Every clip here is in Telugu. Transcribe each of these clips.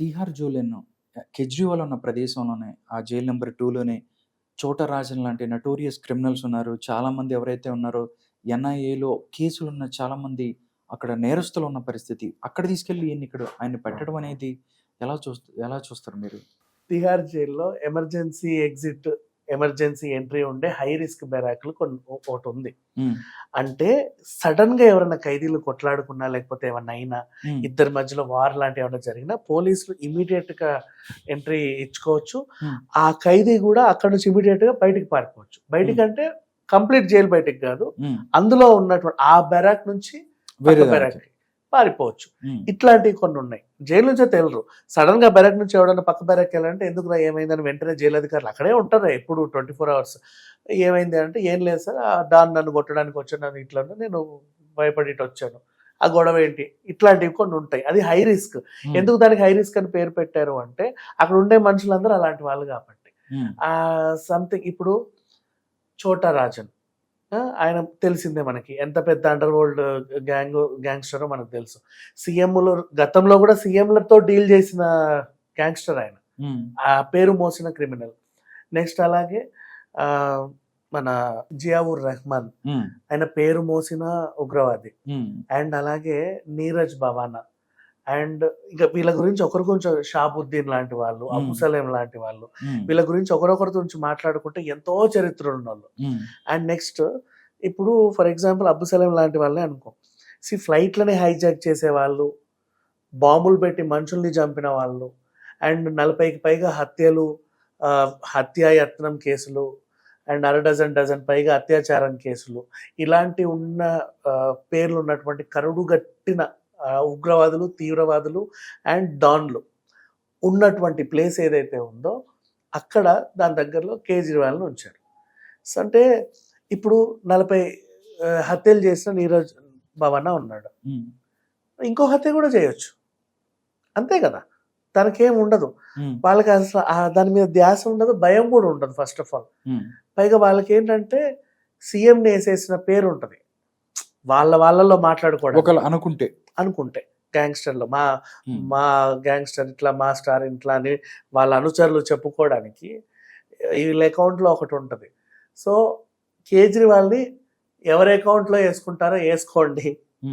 తీహార్ జైలును కేజ్రీవాల్ ఉన్న ప్రదేశంలోనే ఆ జైలు నెంబర్ టూలోనే చోట రాజన్ లాంటి నటోరియస్ క్రిమినల్స్ ఉన్నారు. చాలామంది ఎవరైతే ఉన్నారో ఎన్ఐఏలో కేసులు ఉన్న చాలామంది అక్కడ నేరస్తులు ఉన్న పరిస్థితి. అక్కడ తీసుకెళ్ళి ఈయన ఇక్కడ ఆయన పెట్టడం అనేది ఎలా చూస్తూ ఎలా చూస్తారు మీరు? తిహార్ జైల్లో ఎమర్జెన్సీ ఎగ్జిట్ ఎమర్జెన్సీ ఎంట్రీ ఉండే హై రిస్క్ బెరాక్లు కొన్ని ఒకటి ఉంది. అంటే సడన్గా ఎవరైనా ఖైదీలు కొట్లాడుకున్నా లేకపోతే ఏమన్నా అయినా ఇద్దరి మధ్యలో వార్ లాంటి ఏమైనా జరిగినా పోలీసులు ఇమీడియట్గా ఎంట్రీ ఇచ్చుకోవచ్చు. ఆ ఖైదీ కూడా అక్కడ నుంచి ఇమీడియట్గా బయటికి పారిపోవచ్చు. బయటికి అంటే కంప్లీట్ జైలు బయటికి కాదు. అందులో ఉన్నటువంటి ఆ బెరాక్ నుంచి వేరే బెరాక్. పారిపోవచ్చు. ఇట్లాంటివి కొన్ని ఉన్నాయి. జైలు నుంచే తెలియరు సడన్గా బెరక్ నుంచి ఎవడన్నా పక్క బెరక్ వెళ్ళాలంటే ఎందుకు రా ఏమైందని వెంటనే జైలు అధికారులు అక్కడే ఉంటారు. ఎప్పుడు ట్వంటీ ఫోర్ అవర్స్ ఏమైంది అంటే ఏం లేదు సార్. ఆ డాన్ నన్ను కొట్టడానికి వచ్చాను ఇట్లా నేను భయపడి ఇటు వచ్చాను. ఆ గొడవ ఏంటి? ఇట్లాంటివి కొన్ని ఉంటాయి. అది హై రిస్క్ ఎందుకు దానికి హై రిస్క్ అని పేరు పెట్టారు అంటే అక్కడ ఉండే మనుషులందరూ అలాంటి వాళ్ళు కాబట్టి. ఆ సంథింగ్ ఇప్పుడు చోటా రాజన్ ఆయన తెలిసిందే మనకి. ఎంత పెద్ద అండర్ వరల్డ్ గ్యాంగ్ గ్యాంగ్స్టరో మనకు తెలుసు. సీఎంలు గతంలో కూడా సీఎంలతో డీల్ చేసిన గ్యాంగ్స్టర్ ఆయన. ఆ పేరు మోసిన క్రిమినల్ నెక్స్ట్ అలాగే మన జియావుర్ రెహమాన్. ఆయన పేరు మోసిన ఉగ్రవాది. అండ్ అలాగే నీరజ్ భవానా. అండ్ ఇంకా వీళ్ళ గురించి ఒకరి కొంచెం షాబుద్దీన్ లాంటి వాళ్ళు Hmm. అబు సలేం లాంటి వాళ్ళు వీళ్ళ గురించి ఒకరొకరి గురించి మాట్లాడుకుంటే ఎంతో చరిత్రలు ఉన్న వాళ్ళు అండ్ నెక్స్ట్ ఇప్పుడు ఫర్ ఎగ్జాంపుల్ అబ్బు సలీం లాంటి వాళ్ళే అనుకో. సి ఫ్లైట్లనే హైజాక్ చేసే వాళ్ళు బాంబులు పెట్టి మనుషుల్ని చంపిన వాళ్ళు అండ్ నలభైకి పైగా హత్యలు హత్యాయత్నం కేసులు అండ్ అర డజన్ డజన్ పైగా అత్యాచారం కేసులు ఇలాంటి ఉన్న పేర్లు ఉన్నటువంటి కరుడుగట్టిన ఆ, ఉగ్రవాదులు తీవ్రవాదులు అండ్ డాన్లు ఉన్నటువంటి ప్లేస్ ఏదైతే ఉందో అక్కడ దాని దగ్గరలో కేజ్రీవాల్ని ఉంచారు. అంటే ఇప్పుడు నలభై హత్యలు చేసిన నీరజ్ భవన ఉన్నాడు. ఇంకో హత్య కూడా చేయొచ్చు. అంతే కదా? తనకేం ఉండదు. వాళ్ళకి అసలు ఆ దాని మీద ధ్యాస ఉండదు భయం కూడా ఉండదు ఫస్ట్ ఆఫ్ ఆల్ పైగా వాళ్ళకి ఏంటంటే సీఎంని వేసేసిన పేరు ఉంటుంది వాళ్ళ వాళ్ళలో మాట్లాడుకోవడం ఒకళ్ళు అనుకుంటే. అనుకుంటే గ్యాంగ్స్టర్లో మా మా గ్యాంగ్స్టర్ ఇట్లా మా స్టార్ ఇట్లా అని వాళ్ళ అనుచరులు చెప్పుకోవడానికి వీళ్ళ అకౌంట్లో ఒకటి ఉంటుంది. సో కేజ్రీవాల్ని ఎవరి అకౌంట్లో వేసుకుంటారో వేసుకోండి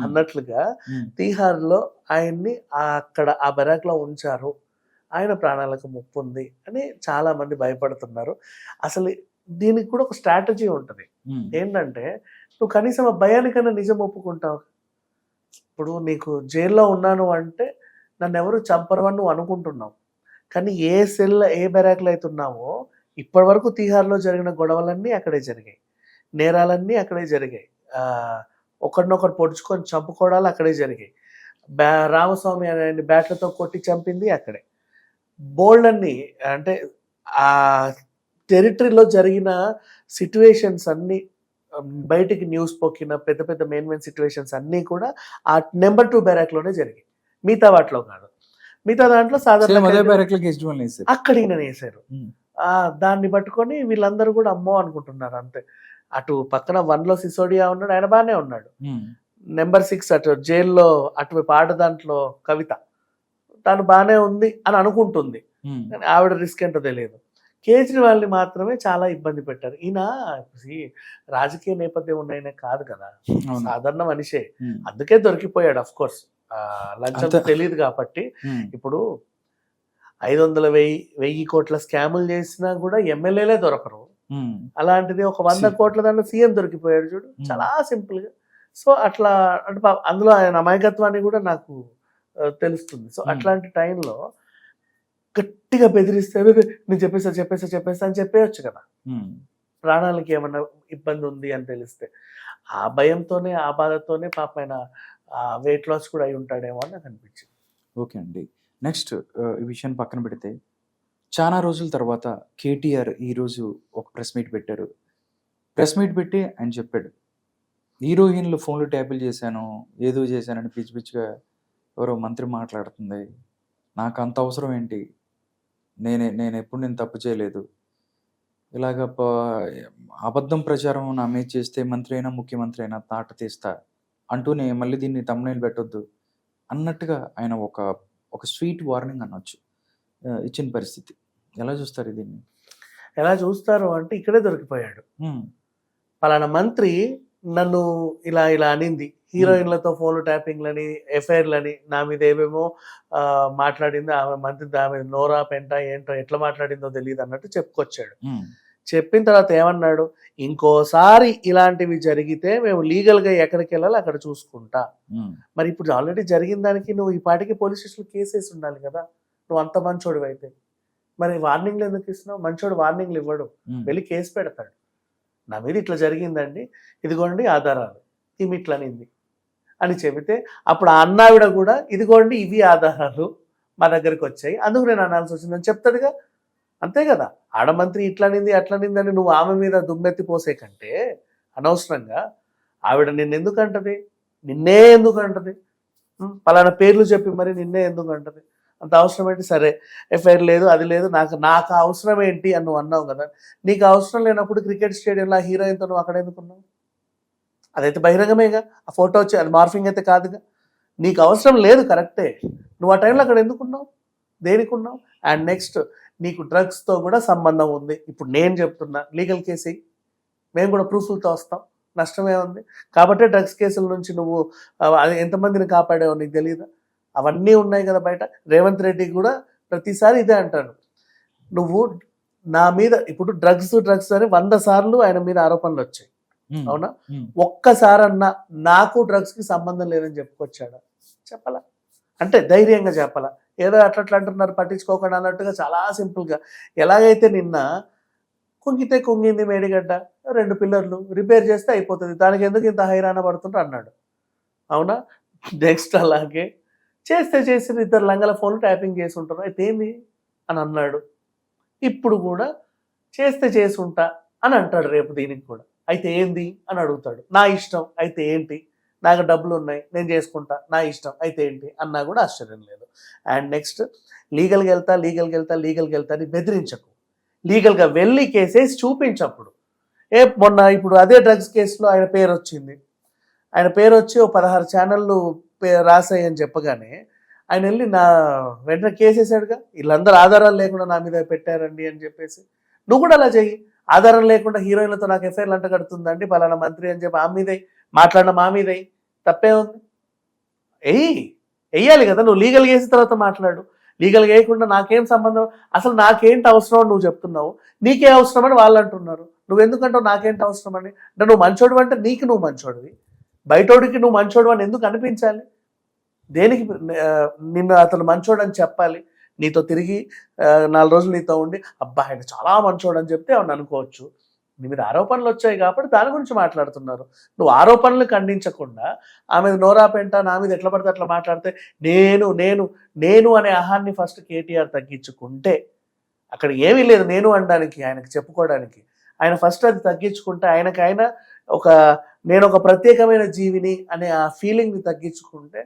అన్నట్లుగా తీహార్లో ఆయన్ని అక్కడ ఆ బెరాక్లో ఉంచారు. ఆయన ప్రాణాలకు ముప్పు ఉంది అని చాలా మంది భయపడుతున్నారు. అసలు దీనికి కూడా ఒక స్ట్రాటజీ ఉంటుంది. ఏంటంటే నువ్వు కనీసం ఆ భయానికైనా నిజం ఒప్పుకుంటావు. ఇప్పుడు నీకు జైల్లో ఉన్నాను అంటే నన్ను ఎవరు చంపరు అని నువ్వు అనుకుంటున్నావు. కానీ ఏ సెల్ ఏ బెరాక్లో అయితే ఉన్నావో ఇప్పటి వరకు తీహార్లో జరిగిన గొడవలన్నీ అక్కడే జరిగాయి. నేరాలన్నీ అక్కడే జరిగాయి. ఒకరినొకరు పొడుచుకొని చంపుకోవడాలు అక్కడే జరిగాయి. బ్యా రామస్వామి అనే బ్యాట్లతో కొట్టి చంపింది అక్కడే. బోల్డ్ అన్ని అంటే ఆ టెరిటరీలో జరిగిన సిట్యువేషన్స్ అన్ని బయటికి న్యూస్ పొక్కిన పెద్ద పెద్ద మెయిన్ మెయిన్ సిట్యువేషన్స్ అన్నీ కూడా ఆ నెంబర్ టూ బ్యారాక్లోనే జరిగాయి. మిగతా వాటిలో కాదు. మిగతా దాంట్లో సాధారణ అక్కడ ఈయన వేశారు. ఆ దాన్ని పట్టుకొని వీళ్ళందరూ కూడా అమ్మో అనుకుంటున్నారు అంతే. అటు పక్కన వన్లో సిసోడియా ఉన్నాడు ఆయన బాగానే ఉన్నాడు. నెంబర్ సిక్స్ అటు జైల్లో అటువైపు ఆడ దాంట్లో కవిత. తను బాగానే ఉంది అని అనుకుంటుంది. ఆవిడ రిస్క్ ఏంటో తెలియదు. కేజ్రీవాల్ని మాత్రమే చాలా ఇబ్బంది పెట్టారు. ఈయన రాజకీయ నేపథ్యం ఉన్నాయనే కాదు కదా. సాధారణ మనిషే. అందుకే దొరికిపోయాడు అఫ్ కోర్స్ లంచం. తెలియదు కాబట్టి. ఇప్పుడు ఐదు వందల వెయ్యి వెయ్యి కోట్ల స్కాములు చేసినా కూడా ఎమ్మెల్యేలే దొరకరు. అలాంటిది ఒక వంద. కోట్ల దాంట్లో సీఎం దొరికిపోయాడు చూడు. చాలా సింపుల్గా. సో అట్లా అంటే అందులో ఆయన అమాయకత్వాన్ని కూడా నాకు తెలుస్తుంది. సో. అట్లాంటి టైంలో గట్టిగా బెదిరిస్తే "అబ్బే, అబ్బే, నేను చెప్పేసా చెప్పేసా చెప్పేసా అని చెప్పేయచ్చు కదా. ప్రాణాలకి ఏమన్నా ఇబ్బంది ఉంది అని తెలిస్తే ఆ భయంతోనే ఆ బాధతోనే పాప ఆయన వెయిట్ లాస్ కూడా అయి ఉంటాడేమో అని నాకు అనిపించింది. ఓకే అండి. నెక్స్ట్ ఈ విషయాన్ని పక్కన పెడితే చాలా రోజుల తర్వాత కేటీఆర్ ఈరోజు ఒక ప్రెస్ మీట్ పెట్టారు. ప్రెస్ మీట్ పెట్టి ఆయన చెప్పాడు హీరోయిన్లు ఫోన్లు ట్యాపిల్ చేశాను ఏదో చేశానని పిచ్చి పిచ్చిగా ఎవరో మంత్రి మాట్లాడుతుంది. నాకు అంత అవసరం ఏంటి? నేనే నేను ఎప్పుడు నేను తప్పు చేయలేదు. ఇలాగ అబద్ధం ప్రచారం నా మీద చేస్తే మంత్రి అయినా ముఖ్యమంత్రి అయినా తాట తీస్తా అంటూనే మళ్ళీ దీన్ని తమ్ముళ్ళు పెట్టొద్దు అన్నట్టుగా ఆయన ఒక ఒక స్వీట్ వార్నింగ్ అనొచ్చు. ఇచ్చిన పరిస్థితి. ఎలా చూస్తారు దీన్ని? ఎలా చూస్తారు అంటే ఇక్కడే దొరికిపోయాడు. పలానా మంత్రి నన్ను ఇలా ఇలా అనింది. హీరోయిన్లతో ఫోన్ ట్యాపింగ్లని ఎఫ్ఐఆర్లని నా మీద ఏమేమో మాట్లాడింది ఆమె మంత్రి ఆమె నోరా పెంట ఏంటో ఎట్లా మాట్లాడిందో తెలియదు అన్నట్టు చెప్పుకొచ్చాడు. చెప్పిన తర్వాత ఏమన్నాడు? ఇంకోసారి ఇలాంటివి జరిగితే మేము లీగల్గా ఎక్కడికి వెళ్ళాలి అక్కడ చూసుకుంటా. మరి ఇప్పుడు ఆల్రెడీ జరిగిన దానికి నువ్వు ఈ పాటికి పోలీస్ స్టేషన్లో కేసు వేసి ఉండాలి కదా? నువ్వు అంత మంచోడు అయితే. మరి వార్నింగ్లు ఎందుకు ఇస్తున్నావు? మంచోడు వార్నింగ్లు ఇవ్వడు. వెళ్ళి కేసు పెడతాడు. నా మీద ఇట్లా జరిగిందండి. ఇదిగోండి ఆధారాలు. ఈమె అనింది అని చెబితే అప్పుడు ఆ అన్నావిడ కూడా ఇదిగోండి ఇవి ఆధారాలు మా దగ్గరికి వచ్చాయి. అందుకు నేను అనాల్సి వచ్చిందని చెప్తాడుగా. అంతే కదా. ఆడమంత్రి ఇట్లనింది అట్లనింది అని నువ్వు ఆమె మీద దుమ్మెత్తి పోసే కంటే అనవసరంగా ఆవిడ నిన్నెందుకు అంటది నిన్నే ఎందుకు అంటది పలానా పేర్లు చెప్పి మరి నిన్నే ఎందుకు అంటది అంత అవసరం ఏంటి? సరే ఎఫ్ఐఆర్ లేదు అది లేదు నాకు నాకు అవసరం ఏంటి అని నువ్వు అన్నావు కదా. నీకు అవసరం లేనప్పుడు క్రికెట్ స్టేడియంలో హీరోయిన్తో నువ్వు అక్కడ ఎందుకున్నావు? అదైతే బహిరంగమేగా. ఆ ఫోటో వచ్చి అది మార్ఫింగ్ అయితే కాదుగా. నీకు అవసరం లేదు కరెక్టే. నువ్వు ఆ టైంలో అక్కడ ఎందుకున్నావు? దేనికి ఉన్నావు అండ్ నెక్స్ట్ నీకు డ్రగ్స్తో కూడా సంబంధం ఉంది. ఇప్పుడు నేను చెప్తున్నా లీగల్ కేసు. మేము కూడా ప్రూఫ్లతో వస్తాం. నష్టమే ఉంది. కాబట్టి డ్రగ్స్ కేసుల నుంచి నువ్వు అది ఎంతమందిని కాపాడావో నీకు తెలియదా అవన్నీ ఉన్నాయి కదా బయట. రేవంత్ రెడ్డి కూడా ప్రతిసారి ఇదే అంటాడు. నువ్వు నా మీద ఇప్పుడు డ్రగ్స్ డ్రగ్స్ అని వంద సార్లు ఆయన మీద ఆరోపణలు వచ్చాయి. అవునా? ఒక్కసారన్నా నాకు డ్రగ్స్కి సంబంధం లేదని చెప్పుకొచ్చాడా. చెప్పలా? అంటే ధైర్యంగా చెప్పాలా? ఏదో అట్లా అట్లా అంటున్నారు పట్టించుకోకుండా అన్నట్టుగా చాలా simple గా ఎలాగైతే నిన్న కుంగితే కుంగింది మేడిగడ్డ రెండు పిల్లర్లు రిపేర్ చేస్తే అయిపోతుంది. దానికి ఎందుకు ఇంత హైరాణ పడుతుంటే అన్నాడు. అవునా? నెక్స్ట్ అలాగే చేస్తే చేసి ఇద్దరు లంగల ఫోన్లు ట్యాపింగ్ చేసి ఉంటారు. అయితే ఏంది? అని అన్నాడు. ఇప్పుడు కూడా చేస్తే చేసి ఉంటా అని అంటాడు రేపు దీనికి కూడా. అయితే ఏంది? అని అడుగుతాడు. నా ఇష్టం అయితే ఏంటి? నాకు డబ్బులు ఉన్నాయి నేను చేసుకుంటా. నా ఇష్టం అయితే ఏంటి? అన్నా కూడా ఆశ్చర్యం లేదు. అండ్ నెక్స్ట్ లీగల్కి వెళ్తా లీగల్కి వెళ్తా లీగల్కి వెళ్తా అని బెదిరించకు. లీగల్గా వెళ్ళి కేసేసి చూపించప్పుడు. ఏ మొన్న ఇప్పుడు అదే డ్రగ్స్ కేసులో ఆయన పేరు వచ్చింది. ఆయన పేరు వచ్చి ఓ పదహారు ఛానళ్ళు రాసాయి అని చెప్పగానే ఆయన వెళ్ళి నా వెంటనే కేసేసాడుగా. వీళ్ళందరూ ఆధారాలు లేకుండా నా మీద పెట్టారండి అని చెప్పేసి. నువ్వు కూడా అలా చెయ్యి. ఆధారం లేకుండా హీరోయిన్లతో నాకు ఎఫ్ఐఆర్లు అంట కడుతుందండి. పలానా మంత్రి అని చెప్పి ఆ మీదై మాట్లాడిన మా మీదై. తప్పే ఉంది. ఎయ్యి వెయ్యాలి కదా. నువ్వు లీగల్ చేసిన తర్వాత మాట్లాడు. లీగల్ వేయకుండా నాకేం సంబంధం? అసలు నాకేంటి అవసరం అని నువ్వు చెప్తున్నావు? నీకే అవసరం అని వాళ్ళు అంటున్నారు. నువ్వు ఎందుకంటావు నాకేంటి అవసరం అని? అంటే నువ్వు మంచోడు అంటే నీకు నువ్వు మంచోడివి. బయటోడికి నువ్వు మంచోడు అని ఎందుకు అనిపించాలి? దేనికి నిన్ను అతను మంచోడు అని చెప్పాలి? నీతో తిరిగి నాలుగు రోజులు నీతో ఉండి అబ్బా ఆయన చాలా మంచోడు అని చెప్తే అవును అనుకోవచ్చు. నీ మీద ఆరోపణలు వచ్చాయి కాబట్టి దాని గురించి మాట్లాడుతున్నారు. నువ్వు ఆరోపణలు ఖండించకుండా ఆమె నోరా పెంట నా మీద ఎట్లా పడితే అట్లా మాట్లాడితే నేను నేను నేను అనే ఆహాన్ని ఫస్ట్ కేటీఆర్ తగ్గించుకుంటే అక్కడ ఏమీ లేదు నేను అనడానికి ఆయనకు చెప్పుకోవడానికి. ఆయన ఫస్ట్ అది తగ్గించుకుంటే ఆయనకు ఆయన ఒక నేను ఒక ప్రత్యేకమైన జీవిని అనే ఆ ఫీలింగ్ని తగ్గించుకుంటే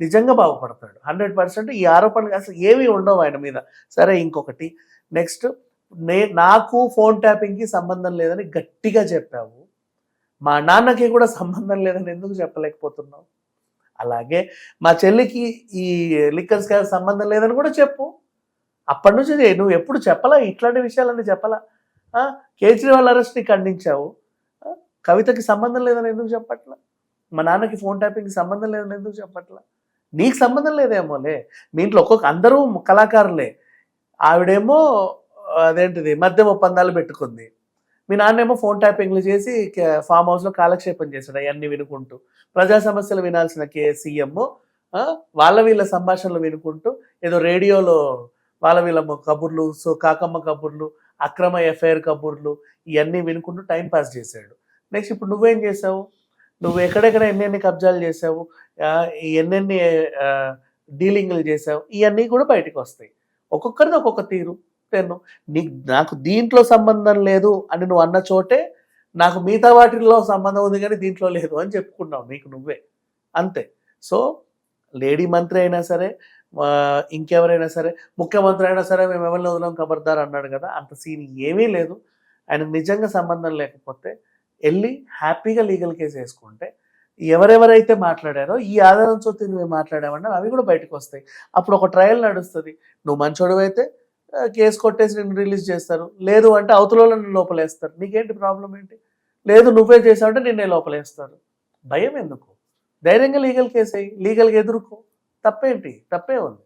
నిజంగా బాగుపడతాడు. హండ్రెడ్ పర్సెంట్ ఈ ఆరోపణలు అసలు ఏమీ ఉండవు ఆయన మీద. సరే ఇంకొకటి. నెక్స్ట్ నే నాకు ఫోన్ ట్యాపింగ్కి సంబంధం లేదని గట్టిగా చెప్పావు. మా నాన్నకి కూడా సంబంధం లేదని ఎందుకు చెప్పలేకపోతున్నావు? అలాగే మా చెల్లికి ఈ లిక్కర్స్ స్కామ్ సంబంధం లేదని కూడా చెప్పు. అప్పటి నుంచి నువ్వు ఎప్పుడు చెప్పలా? ఇట్లాంటి విషయాలన్నీ చెప్పలా? కేజ్రీవాల్ అరెస్ట్ని ఖండించావు. కవితకి సంబంధం లేదని ఎందుకు చెప్పట్లా? మా నాన్నకి ఫోన్ ట్యాపింగ్కి సంబంధం లేదని ఎందుకు చెప్పట్లా? నీకు సంబంధం లేదేమోలే. మీ ఇంట్లో ఒక్కొక్క అందరూ కళాకారులే. ఆవిడేమో అదేంటిది మద్యం ఒప్పందాలు పెట్టుకుంది. మీ నాన్నేమో ఫోన్ ట్యాపింగ్లు చేసి ఫామ్ హౌస్లో కాలక్షేపం చేశాడు అవన్నీ వినుకుంటూ. ప్రజా సమస్యలు వినాల్సిన కే సీఎం వాళ్ళ వీళ్ళ సంభాషణలు వినుకుంటూ ఏదో రేడియోలో వాళ్ళ వీళ్ళ కబుర్లు సో కాకమ్మ కబుర్లు అక్రమ ఎఫ్ఐఆర్ కబుర్లు ఇవన్నీ వినుకుంటూ టైం పాస్ చేశాడు. నెక్స్ట్ ఇప్పుడు నువ్వేం చేసావు నువ్వు ఎక్కడెక్కడ ఎన్నెన్ని కబ్జాలు చేసావు ఎన్నెన్ని డీలింగ్లు చేసావు ఇవన్నీ కూడా బయటకు వస్తాయి. ఒక్కొక్కరిది ఒక్కొక్క తీరు. నేను నీకు నాకు దీంట్లో సంబంధం లేదు అని నువ్వు అన్న చోటే నాకు మిగతా వాటిల్లో సంబంధం ఉంది కానీ దీంట్లో లేదు అని చెప్పుకున్నావు నీకు నువ్వే. అంతే. సో లేడీ మంత్రి అయినా సరే ఇంకెవరైనా సరే ముఖ్యమంత్రి అయినా సరే మేము ఎవరిని వదలం కబర్దార్ అన్నాడు కదా అంత సీన్ ఏమీ లేదు. ఆయనకు నిజంగా సంబంధం లేకపోతే వెళ్ళి హ్యాపీగా లీగల్ కేసు వేసుకుంటే ఎవరెవరైతే మాట్లాడారో ఈ ఆధారంతో నువ్వు మాట్లాడావన్నా అవి కూడా బయటకు వస్తాయి. అప్పుడు ఒక ట్రయల్ నడుస్తుంది. నువ్వు మంచోడు అయితే కేసు కొట్టేసి నిన్ను రిలీజ్ చేస్తారు. లేదు అంటే అవతల లోపలేస్తారు. నీకేంటి ప్రాబ్లం ఏంటి? లేదు నువ్వే చేసావంటే నిన్నే లోపలేస్తారు. భయం ఎందుకు? ధైర్యంగా లీగల్ కేసు అయ్యి లీగల్గా ఎదుర్కో. తప్పేంటి? తప్పే ఉంది.